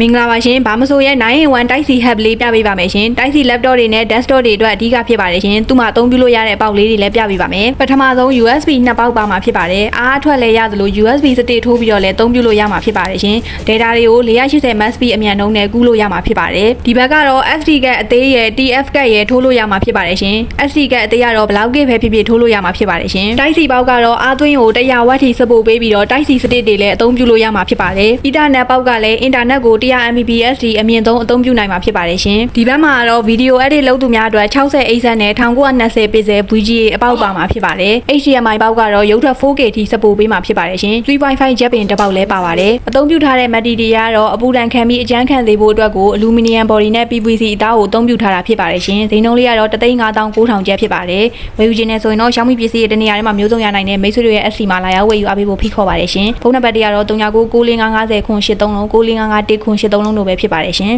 မင်္ဂလာပါရှင်ဘာမဆိုရဲ့ 9-in-1 တိုက်စီ hub လေးပြပေးပါမယ်ရှင်တိုက်စီ laptop တွေနဲ့ desktop တွေအတွက်အဓိကဖြစ်ပါတယ်ရှင်သူ့မှာအသုံးပြုလို့ရတဲ့အပေါက်လေးတွေလည်းပြပေးပါမယ်ပထမဆုံး USB နှစ်ပေါက်ပါမှာဖြစ်ပါတယ်အားအထွက်လည်းရသလို USB စတစ်ထိုးပြီးတော့လည်းအသုံးပြုလို့ရမှာဖြစ်ပါတယ်ရှင် data တွေကို 480 MB အမြန်နှုန်းနဲ့ကူးလို့ရမှာဖြစ်ပါတယ်ဒီဘက်ကတော့ SD ကအသေးရယ် TF ကရယ်ထိုးလို့ရမှာဖြစ်ပါတယ်ရှင် SD ကအသေးကတော့ဘလောက်ကေပဲဖြစ်ဖြစ်ထိုးလို့ရမှာဖြစ်ပါတယ်ရှင်တိုက်စီပေါက်ကတော့အားသွင်းကို100ဝက်ထိစပို့ပေးပြီးတော့တိုက်စီစတစ်တွေလည်းအသုံးပြုလို့ရမှာဖြစ်ပါတယ် Ethernet ပေါက်ကလည်း internet ကို100 Mbps အမြင့်ဆုံးအသုံးပြုနိုင်မှာဖြစ်ပါတယ်ရှင်ဒီဘက်မှာကတော့ video edit လုပ်သူများအတွက်60 8နဲ့1920 pixel VGA အပေါက်ပါမှာဖြစ်ပါတယ် HDMI ပေါက်ကတော့ရုပ်ထွက် 4K ထိစပို့ပေးမှာဖြစ်ပါတယ်ရှင်3.5 jet pin တစ်ပေါက်လည်းပါပါတယ်အသုံးပြုထားတဲ့ material ကတော့အပူဒဏ်ခံပြီးအကျန်းခံသေးဖို့အတွက်ကို aluminum body နဲ့ PVC အသားကိုအသုံးပြုထားတာဖြစ်ပါတယ်ရှင်ဈေးနှုန်းလေးကတော့359,900ကျပ်ဖြစ်ပါတယ်ဝယ်ယူခြင်းနဲ့ဆိုရင်တော့ Xiaomi ပစ္စည်းရဲ့တနေရာထဲမှာမျိုးစုံရနိုင်တဲ့မိတ်ဆွေတွေရဲ့ SC မှာလာရောက်ဝယ်ယူအားပေးဖို့ဖိတ်ခေါ်ပါတယ်ရှင်ဖုန်းနံပါတ်တွေကတော့399550ခွန်83လုံး94551ခွန်83လုံးတို့ပဲဖြစ်ပါတယ်ရှင်